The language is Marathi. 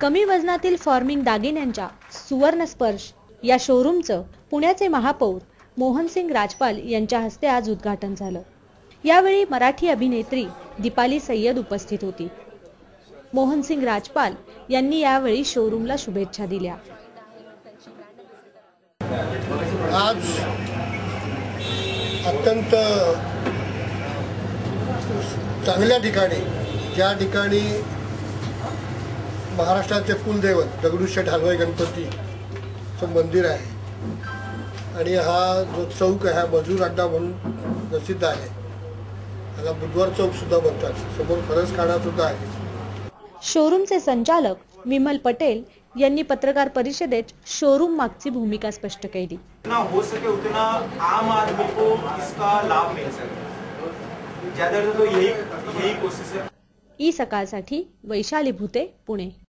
कमी वजनातील फॉर्मिंग दागिन्यांच्या सुवर्ण स्पर्श या शोरूमचं पुण्याचे महापौर मोहनसिंग राजपाल यांच्या हस्ते आज उद्घाटन झालं. यावेळी मराठी अभिनेत्री दीपाली सय्यद उपस्थित होती. मोहनसिंग राजपाल यांनी यावेळी शोरूमला शुभेच्छा दिल्या. आज अत्यंत चांगल्या ठिकाणी ज्या ठिकाणी महाराष्ट्राचे कुलदैवत दगडूशेठ हलवाई गणपतीचं मंदिर आहे. आणि हा जो चौक आहे हा मजूर अड्डा म्हणून प्रसिद्ध आहे. त्याला बुधवार चौक सुद्धा म्हणतात. समोर फरस सुद्धा आहे. शोरूमचे संचालक विमल पटेल यांनी पत्रकार परिषदेत शोरूम मागची भूमिका स्पष्ट केली. हो सके उतना आम आदमी को इसका लाभ मिल सके। ज्यादा तो यही यही कोशिश है। ई सकाळसाठी वैशाली भुते पुणे.